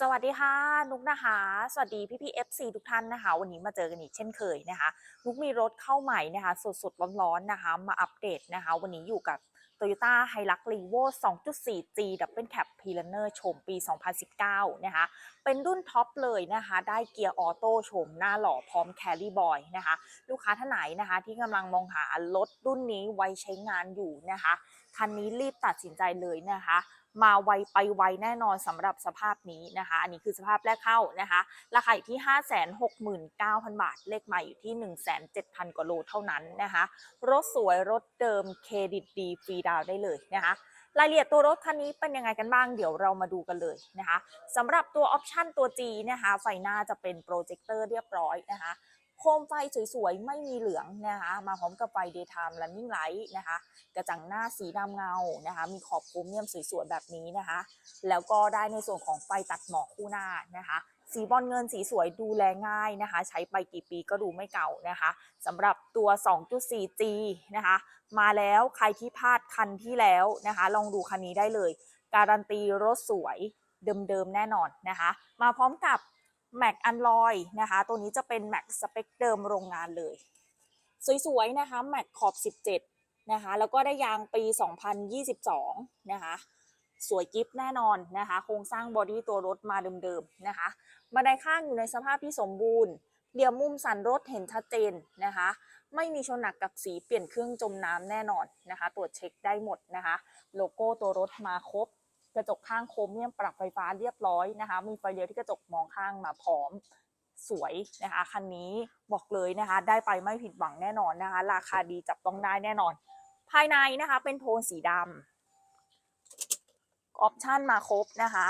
สวัสดีค่ะนุกนะคะ สวัสดีพี่พี่ FC ทุกท่านนะคะ วันนี้มาเจอกันอีกเช่นเคยนะคะนุกมีรถเข้าใหม่นะคะสดๆร้อนๆนะคะ มาอัปเดตนะคะ วันนี้อยู่กับ Toyota Hilux Revo 2.4G Double Cab p l a n e r โฉมปี 2019 นะคะ เป็นรุ่นท็อปเลยนะคะ ได้เกียร์ออโต้โฉมหน้าหล่อพร้อมแคลรี่บอยนะคะ ลูกค้าท่านไหนนะคะ ที่กำลังมองหารถรุ่นนี้ไว้ใช้งานอยู่นะคะ คันนี้รีบตัดสินใจเลยนะคะ มาไวไปไวแน่นอนสำหรับสภาพนี้นะคะ อันนี้คือสภาพแรกเข้านะคะ ราคาอยู่ที่ 569,000 บาท เลขใหม่อยู่ที่ 107,000 กว่าโลเท่านั้นนะคะ รถสวยรถเดิมเครดิตดีฟรีดาวได้เลยนะคะรายละเอียดตัวรถคันนี้เป็นยังไงกันบ้างเดี๋ยวเรามาดูกันเลยนะคะสำหรับตัวออปชันตัว G นะคะไฟหน้าจะเป็นโปรเจคเตอร์เรียบร้อยนะคะ โคมไฟสวยๆ ไม่มีเหลืองนะคะมาพร้อมกับไฟ daytime running light นะคะกระจังหน้าสีดำเงานะคะมีขอบโครเมียมสวยๆ แบบนี้นะคะ แล้วก็ได้ในส่วนของไฟตัดหมอกคู่หน้านะคะสีบอลเงินสีสวยดูแลง่ายนะคะ ใช้ไปกี่ปีก็ดูไม่เก่านะคะสำหรับตัว 2.4G นะคะ มาแล้วใครที่พลาดคันที่แล้วนะคะ ลองดูคันนี้ได้เลย การันตีรถสวยเดิมๆแน่นอนนะคะ มาพร้อมกับ Mac a n l o y นะคะ ตัวนี้จะเป็น Mac สเปคเดิมโรงงานเลย สวยๆนะคะ Mac ขอบ 17 นะคะ แล้วก็ได้ยางปี 2022 นะคะ สวยกิฟต์แน่นอนนะคะ โครงสร้างบอดี้ตัวรถมาเดิมๆนะคะบันไดข้างอยู่ในสภาพที่สมบูรณ์เดี่ยวมุมสันรถเห็นชัดเจนนะคะ ไม่มีชนหนักกับสีเปลี่ยนเครื่องจมน้ำแน่นอนนะคะ ตรวจเช็คได้หมดนะคะ โลโก้ตัวรถมาครบ กระจกข้างโครเมียมปรับไฟฟ้าเรียบร้อยนะคะ มีไฟเลี้ยวที่กระจกมองข้างมาพร้อมสวยนะคะคันนี้บอกเลยนะคะ ได้ไปไม่ผิดหวังแน่นอนนะคะ ราคาดีจับต้องได้แน่นอน ภายในนะคะ เป็นโทนสีดำออปชั่นมาครบนะคะ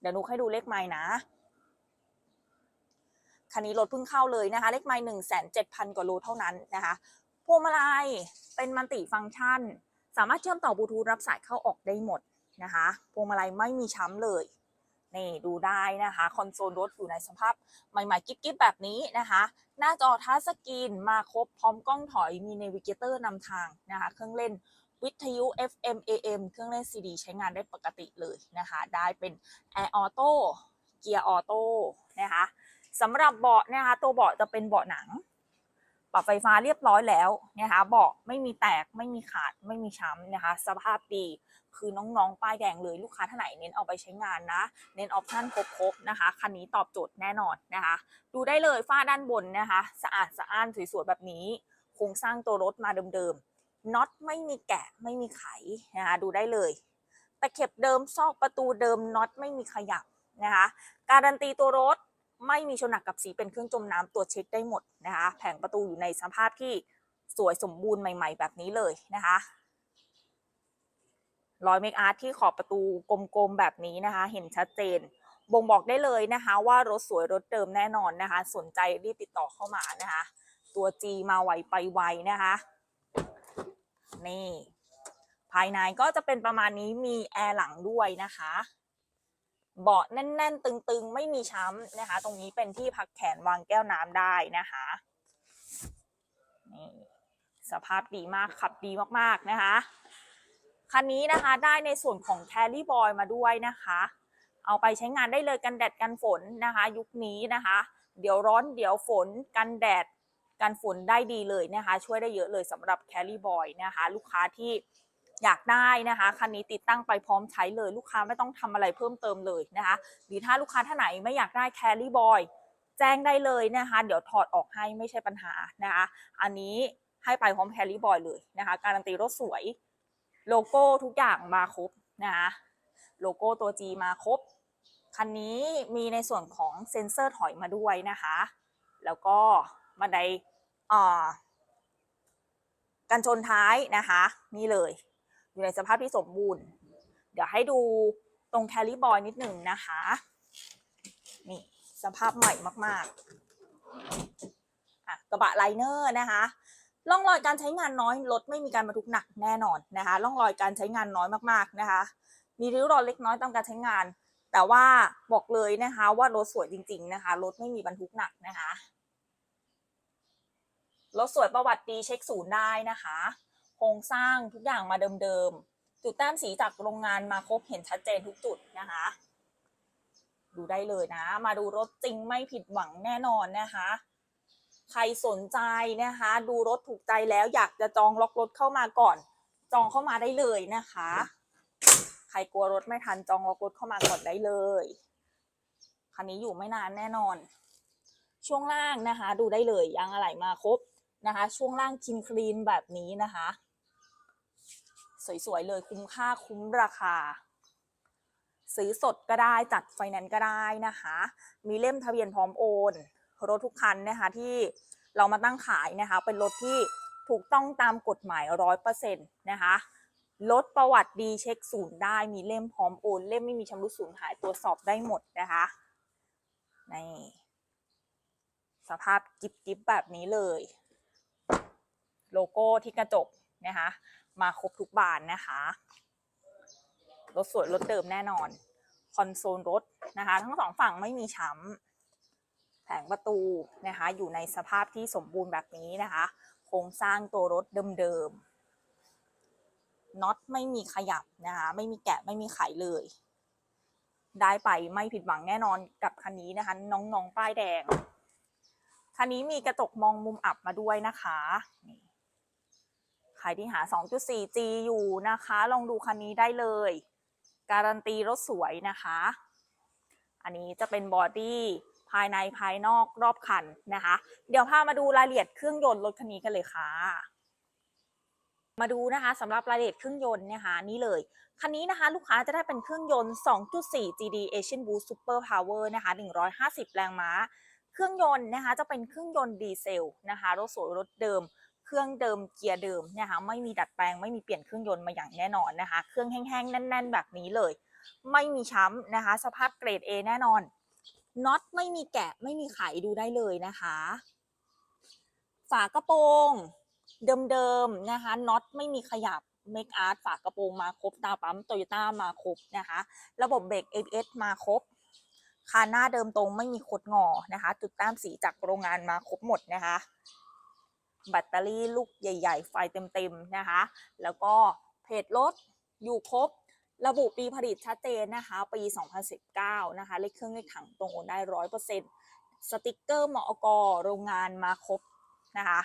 เดี๋ยวนุกให้ดูเลขไม้นะคันนี้รถเพิ่งเข้าเลยนะคะ เลขไม้หนึ่งแสนเจ็ดพันกว่าโลเท่านั้นนะคะพวงมาลัยเป็นมัลติฟังก์ชัน สามารถเชื่อมต่อบลูทูธรับสายเข้าออกได้หมด นะคะพวงมาลัยไม่มีช้ำเลยนี่ดูได้นะคะคอนโซลรถอยู่ในสภาพใหม่ๆ กิ๊บๆแบบนี้นะคะ หน้าจอทัชสกรีนมาครบพร้อมกล้องถอยมีเนวิเกเตอร์นำทางนะคะ เครื่องเล่นวิทยุ FM AM เครื่องเล่น CD ใช้งานได้ปกติเลยนะคะ ได้เป็น Air Auto เกียร์ออโต้นะคะสำหรับเบาะนะคะ ตัวเบาะจะเป็นเบาะหนัง ปรับไฟฟ้าเรียบร้อยแล้วนะคะเบาะไม่มีแตกไม่มีขาดไม่มีช้ำนะคะ สภาพดีคือน้องๆ ป้ายแดงเลยลูกค้าท่านไหนเน้นเอาไปใช้งานนะ เน้นออปชั่นครบๆนะคะ คันนี้ตอบโจทย์แน่นอนนะคะ ดูได้เลยฝ้าด้านบนนะคะ สะอาดสะอ้านสวยๆแบบนี้ โครงสร้างตัวรถมาเดิมๆน็อตไม่มีแกะไม่มีไขนะคะดูได้เลยตะเข็บเดิมซอกประตูเดิมน็อตไม่มีขยับนะคะ การันตีตัวรถ ไม่มีชนหนักกับสีเป็นเครื่องจมน้ำตรวจเช็คได้หมดนะคะ แผงประตูอยู่ในสภาพที่สวยสมบูรณ์ใหม่ ๆ แบบนี้เลยนะคะรอยเมคอาร์ตที่ขอบประตูกลมๆแบบนี้นะคะ เห็นชัดเจน บ่งบอกได้เลยนะคะว่ารถสวยรถเดิมแน่นอนนะคะ สนใจรีบติดต่อเข้ามานะคะ ตัว G มาไวไปไวนะคะ นี่ ภายในก็จะเป็นประมาณนี้มีแอร์หลังด้วยนะคะ เบาะแน่น ๆ ตึง ๆ ไม่มีช้ำนะคะ ตรงนี้เป็นที่พักแขนวางแก้วน้ำได้นะคะนี่สภาพดีมากขับดีมากๆนะคะคันนี้นะคะได้ในส่วนของแคลรี่บอยมาด้วยนะคะ เอาไปใช้งานได้เลยกันแดดกันฝนนะคะ ยุคนี้นะคะ เดี๋ยวร้อนเดี๋ยวฝนกันแดดกันฝนได้ดีเลยนะคะ ช่วยได้เยอะเลยสำหรับแคลรี่บอยนะคะ ลูกค้าที่ อยากได้นะคะคันนี้ติดตั้งไปพร้อมใช้เลย ลูกค้าไม่ต้องทำอะไรเพิ่มเติมเลยนะคะหรือถ้าลูกค้าท่านไหนไม่อยากได้แคลรี่บอยแจ้งได้เลยนะคะ เดี๋ยวถอดออกให้ไม่ใช่ปัญหานะคะอันนี้ให้ไปพร้อมแคลรี่บอยเลยนะคะการันตีรถสวยโลโก้ทุกอย่างมาครบนะคะโลโก้ตัว G มาครบคันนี้มีในส่วนของเซ็นเซอร์ถอยมาด้วยนะคะ แล้วก็บันไดกันชนท้ายนะคะ นี่เลย อยู่ในสภาพที่สมบูรณ์ เดี๋ยวให้ดูตรงแคลิบอยนิดหนึ่งนะคะ นี่สภาพใหม่มากๆอะกระบะไลเนอร์นะคะร่องรอยการใช้งานน้อยรถไม่มีการบรรทุกหนักแน่นอนนะคะร่องรอยการใช้งานน้อยมากๆนะคะ มีริ้วรอยเล็กน้อยตามการใช้งาน แต่ว่าบอกเลยนะคะว่ารถสวยจริง ๆ นะคะรถไม่มีบรรทุกหนักนะคะรถสวยประวัติดีเช็คศูนย์ได้นะคะ โครงสร้างทุกอย่างมาเดิมๆ จุดแต้มสีจากโรงงานมาครบเห็นชัดเจนทุกจุดนะคะ ดูได้เลยนะ มาดูรถจริงไม่ผิดหวังแน่นอนนะคะ ใครสนใจนะคะ ดูรถถูกใจแล้วอยากจะจองล็อกรถเข้ามาก่อน จองเข้ามาได้เลยนะคะ ใครกลัวรถไม่ทันจองล็อกรถเข้ามาก่อนได้เลยคันนี้อยู่ไม่นานแน่นอน ช่วงล่างนะคะ ดูได้เลยยางอะไหล่มาครบนะคะ ช่วงล่างคินคลีนแบบนี้นะคะ สวยๆเลยคุ้มค่าคุ้มราคา ซื้อสดก็ได้จัดไฟแนนซ์ก็ได้นะคะ มีเล่มทะเบียนพร้อมโอน รถทุกคันนะคะที่เรามาตั้งขายนะคะ เป็นรถที่ถูกต้องตามกฎหมายร้อยเปอร์เซ็นต์นะคะรถประวัติดีเช็คศูนย์ได้มีเล่มพร้อมโอน เล่มไม่มีชำรุดสูญหายตรวจสอบได้หมดนะคะในสภาพจิบจิบแบบนี้เลย โลโก้ที่กระจกนะคะ มาครบทุกบานนะคะรถสวยรถเดิมแน่นอน คอนโซลรถนะคะ ทั้งสองฝั่งไม่มีช้ำแผงประตูนะคะ อยู่ในสภาพที่สมบูรณ์แบบนี้นะคะ โครงสร้างตัวรถเดิมๆน็อตไม่มีขยับนะคะ ไม่มีแกะไม่มีไขเลย ได้ไปไม่ผิดหวังแน่นอนกับคันนี้นะคะ น้องๆป้ายแดงคันนี้มีกระจกมองมุมอับมาด้วยนะคะนี่ ใครที่หา 2.4G อยู่นะคะ ลองดูคันนี้ได้เลย การันตีรถสวยนะคะ อันนี้จะเป็นบอดี้ภายในภายนอกรอบคันนะคะ เดี๋ยวพามาดูรายละเอียดเครื่องยนต์รถคันนี้กันเลยค่ะ มาดูนะคะสำหรับรายละเอียดเครื่องยนต์นะคะนี่เลย คันนี้นะคะลูกค้าจะได้เป็นเครื่องยนต์ 2.4 GD Asian Boost Super Power นะคะ 150 แรงม้า เครื่องยนต์นะคะจะเป็นเครื่องยนต์ดีเซลนะคะ รถสวยรถเดิม เครื่องเดิมเกียร์เดิมนะคะไม่มีดัดแปลงไม่มีเปลี่ยนเครื่องยนต์มาอย่างแน่นอนนะคะ เครื่องแห้งๆแน่น ๆ แบบนี้เลย ไม่มีช้ำนะคะ สภาพเกรด A แน่นอนน็อตไม่มีแกะไม่มีไขดูได้เลยนะคะ ฝากระโปรงเดิมๆนะคะน็อตไม่มีขยับเมคอาร์ตฝากระโปรงมาครบตาปั๊มโตโยต้ามาครบนะคะ ระบบเบรก ABS มาครบคานหน้าเดิมตรงไม่มีคดงอนะคะ จุดแต้มสีจากโรงงานมาครบหมดนะคะ แบตเตอรี่ลูกใหญ่ ๆ ไฟเต็มๆนะคะ แล้วก็เพจรถอยู่ครบ ระบุปีผลิตชัดเจนนะคะ ปี 2019 นะคะ เลขเครื่องเลขถังตรงโอนได้ร้อยเปอร์เซ็นต์สติกเกอร์มอกโรงงานมาครบนะคะ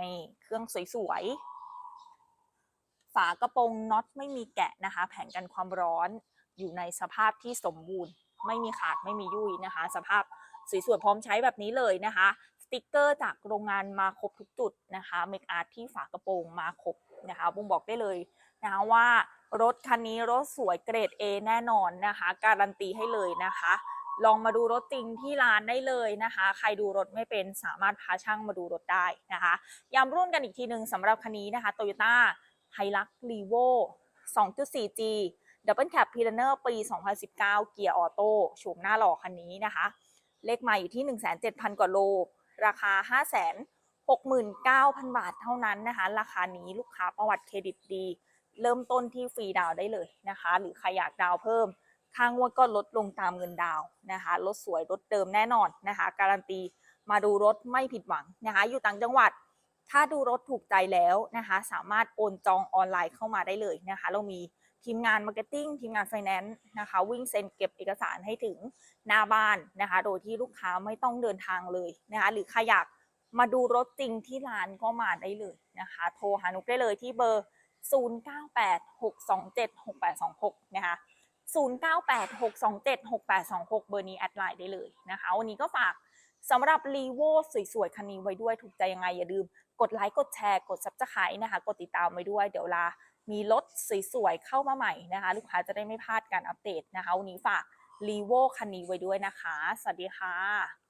นี่เครื่องสวยๆ ฝากระโปรงน็อตไม่มีแกะนะคะ แผงกันความร้อนอยู่ในสภาพที่สมบูรณ์ ไม่มีขาดไม่มียุ่ยนะคะ สภาพสวยๆพร้อมใช้แบบนี้เลยนะคะ ติกเกอร์จากโรงงานมาครบทุกจุดนะคะเมคอาร์ที่ฝากระโปรงมาครบนะคะบุ้งบอกได้เลยนะคะว่ารถคันนี้รถสวยเกรด A แน่นอนนะคะ การันตีให้เลยนะคะ ลองมาดูรถจริงที่ร้านได้เลยนะคะ ใครดูรถไม่เป็นสามารถพาช่างมาดูรถได้นะคะย้ำร่วมกันอีกทีหนึ่งสำหรับคันนี้นะคะ Toyota Hilux Revo 2.4G Double Cab p i l a n e r ปี 2019 เกียร์ออโต้โฉมหน้าหล่อคันนี้นะคะ เลขใหม่อยู่ที่ 1,700กว่าโล ราคา569,000 บาทเท่านั้นนะคะ ราคานี้ลูกค้าประวัติเครดิตดี เริ่มต้นที่ฟรีดาวได้เลยนะคะ หรือใครอยากดาวเพิ่มค่างวดก็ลดลงตามเงินดาวน์นะคะรถสวยรถเดิมแน่นอนนะคะ การันตีมาดูรถไม่ผิดหวังนะคะ อยู่ต่างจังหวัด ถ้าดูรถถูกใจแล้วนะคะ สามารถโอนจองออนไลน์เข้ามาได้เลยนะคะ เรามี ทีมงานมาร์เก็ตติ้งทีมงานไฟแนนซ์นะคะวิ่งเซ็นเก็บเอกสารให้ถึงหน้าบ้านนะคะ โดยที่ลูกค้าไม่ต้องเดินทางเลยนะคะหรือใครอยากมาดูรถจริงที่ร้านก็มาได้เลยนะคะ โทรหานุกได้เลยที่เบอร์ 0986276826 นะคะ 0986276826 เบอร์นี้แอดไลน์ได้เลยนะคะ วันนี้ก็ฝากสำหรับรีโวสวยๆ คันนี้ไว้ด้วยถูกใจยังไงอย่าลืม กดไลค์ กดแชร์ กดซับสไครต์นะคะ กดติดตามไว้ด้วย เดี๋ยวลา มีรถสวยๆเข้ามาใหม่นะคะ ลูกค้าจะได้ไม่พลาดการอัปเดตนะคะวันนี้ฝากรีโวคันนี้ไว้ด้วยนะคะ สวัสดีค่ะ